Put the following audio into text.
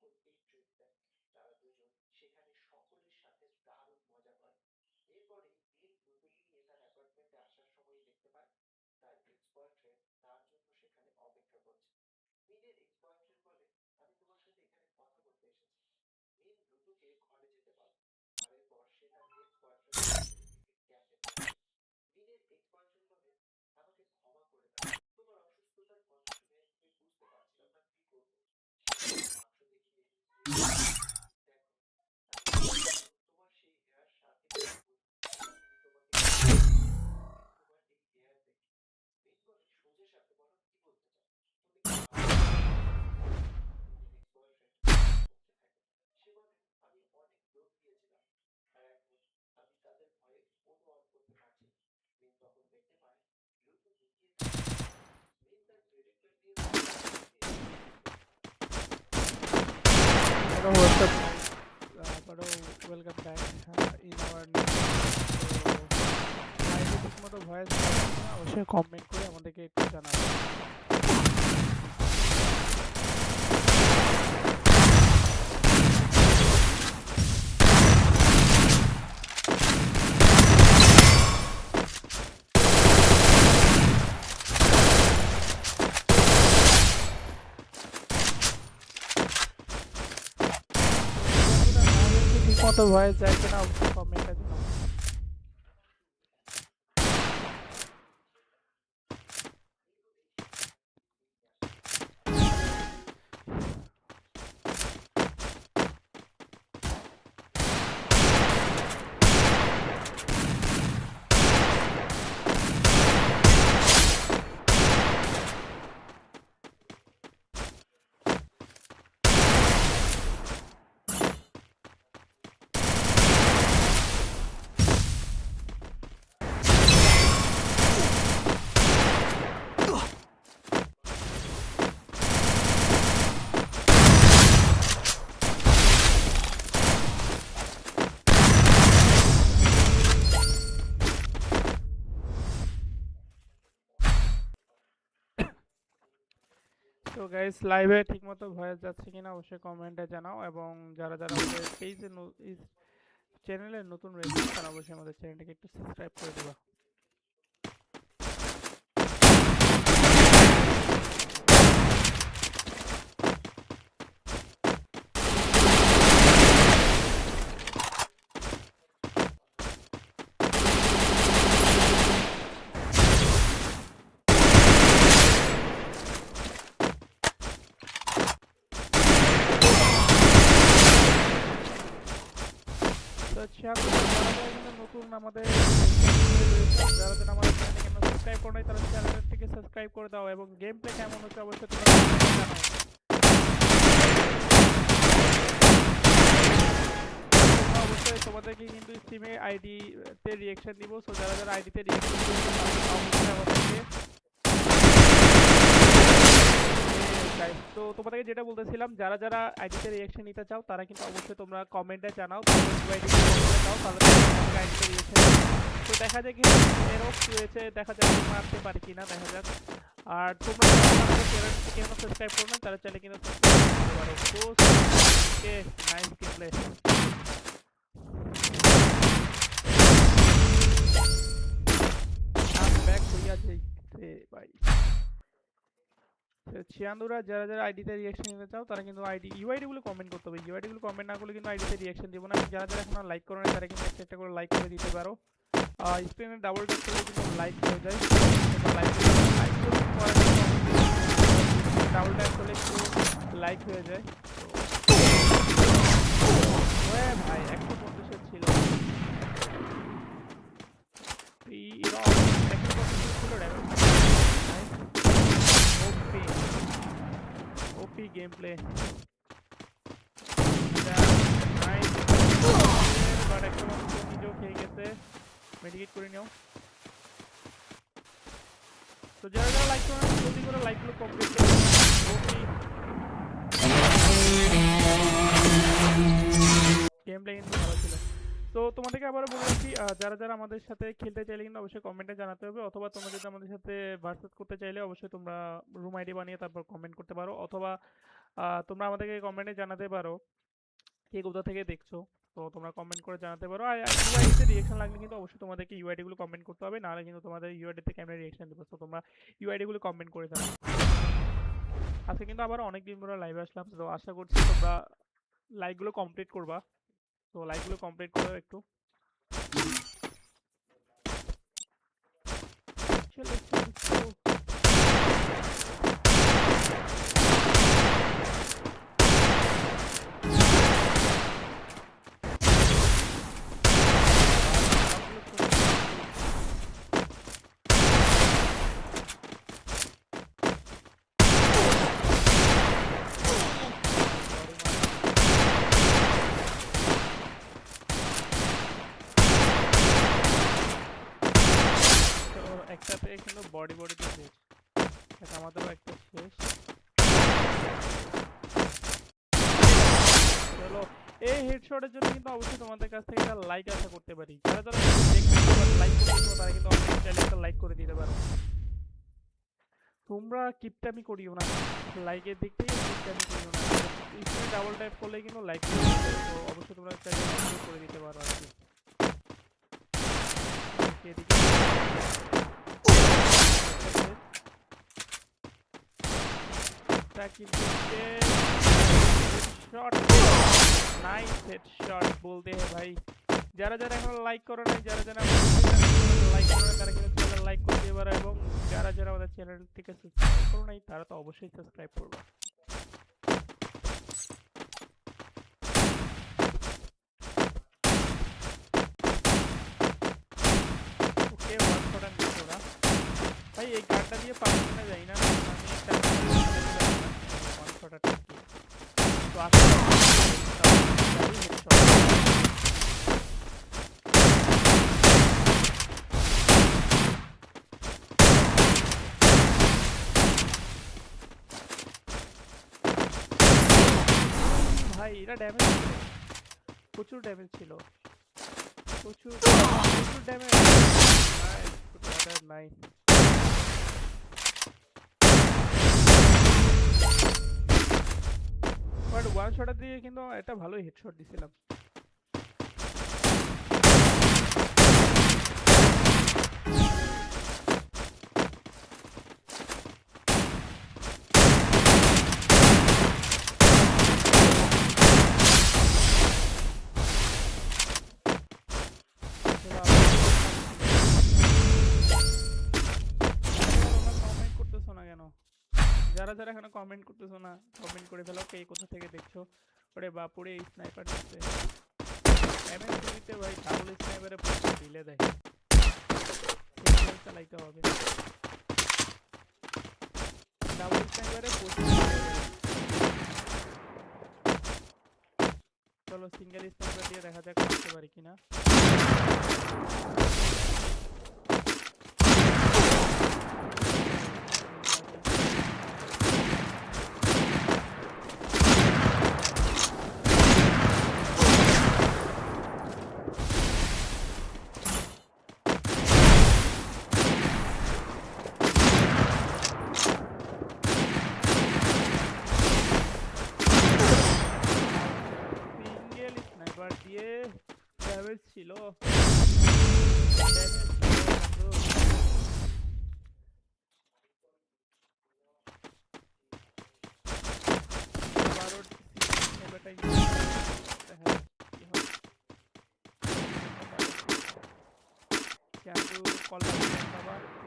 সকলকেই ট্রিট দেয় তারা দুজন। সেখানে সকলের সাথে দারুণ মজা করে। এরপরে মিন রুবেলি নিয়ে তার অ্যাপার্টমেন্টে আসার সময় দেখতে পায় তার এক্স তার জন্য সেখানে অপেক্ষা করছে। মিনের এক্স বয়ফ্রেন্ড বলে, আমি তোমার সাথে এখানে কথা বলতে এসেছি। মিন দ্রুতকে ঘরে যেতে বলে। আর এরপর সে তার ex Hello, what's up? Uh, Bado, welcome back uh, in our new লাইভে ঠিকমতো ভয়েস পাচ্ছি না অবশ্যই কমেন্ট করে আমাদেরকে একটু জানাবেন ঠিকমতো ভয়েস যায় কিনা অবশ্যই কমেন্টে জানাবেন তো গাইস লাইভে ঠিকমতো ভয়েস যাচ্ছে কিনা অবশ্যই কমেন্টে জানাও এবং যারা যারা আমাদের পেজে চ্যানেলে নতুন রয়েছে তারা অবশ্যই আমাদের চ্যানেলটাকে একটু সাবস্ক্রাইব করে দেবা তো হচ্ছে আমি যারা যারা কিন্তু নতুন আমাদের যারা যারা আমাদের চ্যানেলকে সাবস্ক্রাইব করে নাই তারা চ্যানেলটিকে সাবস্ক্রাইব করে দাও এবং গেম প্লে কেমন হচ্ছে অবশ্যই তোমরা জানাও অবশ্যই তোমাদেরকে কিন্তু স্টিমে আইডিতে রিয়েকশন দিব সো যারা যারা আইডিতে রিয়েকশন দিবে অবশ্যই আমাদেরকে guys, তো তোমাদেরকে যেটা বলতেছিলাম, যারা যারা আইডিতে রিঅ্যাকশন নিতে চাও, তারা কিন্তু অবশ্যই তোমরা কমেন্টে জানাও তো দেখা যায় কি এরকম রয়েছে দেখা যাক মারতে পারি কিনা, দেখা যাক। আর তোমরা চ্যানেলটিকে এখনও সাবস্ক্রাইব করো না, তারা চাইলে কিন্তু তো ছিয়ান্দুরা যারা যারা আইডিতে রিঅ্যাকশন নিতে চাও, তারা কিন্তু আইডি ইউআইডি গুলো কমেন্ট করতে হবে। ইউআইডি গুলো কমেন্ট না করলে কিন্তু আইডিতে রিঅ্যাকশন দিব না। যারা যারা এখন লাইক করো না তারা কিন্তু একটা একটা করে লাইক করে দিতে পারো। স্ক্রিনে ডাবল ট্যাপ করে কিন্তু লাইক হয়ে যায় লাইক লাইক ডাবল ট্যাপ করলে একটু লাইক হয়ে যায় তো ওয়ে ভাই একশো পঞ্চাশের ছিল এই এরা একশো পঞ্চাশের ছিল ড্যামেজ ওপি গেছে মেডিকেট করে নিও তো যারা যারা লাইক করেন জলদি করে লাইকগুলো কমপ্লিট করুন ওপি গেম প্লে কিন্তু ভালো ছিল তো তোমাদেরকে আবারও বলে রাখি যারা যারা আমাদের সাথে খেলতে চাইলে কিন্তু অবশ্যই কমেন্টে জানাতে হবে অথবা তোমরা যদি আমাদের সাথে ভার্সেস করতে চাইলে অবশ্যই তোমরা রুম আইডি বানিয়ে তারপর কমেন্ট করতে পারো অথবা তোমরা আমাদেরকে কমেন্টে জানাতে পারো কে কোথা থেকে দেখছ। তো তোমরা কমেন্ট করে জানাতে পারো। আর ইউআইডিতে রিয়েকশন লাগলে কিন্তু অবশ্যই তোমাদেরকে ইউআইডি গুলো কমেন্ট করতে হবে। নাহলে কিন্তু তোমাদের ইউআইডি থেকে আমরা রিয়েকশন দেবো তো তোমরা ইউআইডি গুলো কমেন্ট করে দাও। আজকে কিন্তু আবার অনেক দিন পরে লাইভে আসলাম। তো আশা করছি তোমরা লাইকগুলো কমপ্লিট করবা। তো লাইকগুলো কমপ্লিট করো একটু চলো চলো তো একটাতে কিন্তু বডি বডিতে শেষ দেখ আমাদেরও একটা শেষ চলো এই হেডশটের জন্য কিন্তু অবশ্যই তোমাদের কাছ থেকে একটা লাইক আশা করতে পারি। যারা যারা লাইক করে দিও, তারা কিন্তু অবশ্যই একটা লাইক করে দিতে পারো। তোমরা কিপটামি করিও না। লাইকের দিক থেকে কিপটামি করিও না। স্ক্রিনে ডাবল ট্যাপ করলে কিন্তু লাইক তো অবশ্যই তোমরা চাইলে করে দিতে পারো আর কি। এদিকে শট নাইস হেডশট বলতে हैं ভাই। যারা যারা এখন লাইক করো নাই, যারা যারা লাইক করো তারা কিন্তু চ্যানেল লাইক করে দিয়ে পারো এবং যারা যারা আমাদের চ্যানেল থেকে সাবস্ক্রাইব করো নাই, তারা তো অবশ্যই সাবস্ক্রাইব করবে। শট ভাই, এই গানটা দিয়ে পারব না। যাই না ভাই এটা ড্যামেজ প্রচুর ড্যামেজ ছিল। প্রচুর প্রচুর ড্যামেজ নাইস ওয়ান শটার দিয়ে কিন্তু একটা ভালো হেডশট দিছিলাম। এখানে কমেন্ট করতেছো না? কমেন্ট করে ফেলো কে কোথা থেকে দেখছ? ওরে বাপুরে স্নাইপার দিচ্ছে এমএস টিভিতে ভাই ডাবল স্নাইপারে পুরো ঢিলে দেয়। চালাইতে হবে ডাবল স্নাইপারে প্রচুর চলো সিঙ্গেল স্নাইপার দিয়ে দেখা যাক করতে পারি কিনা। Né, qualidade do.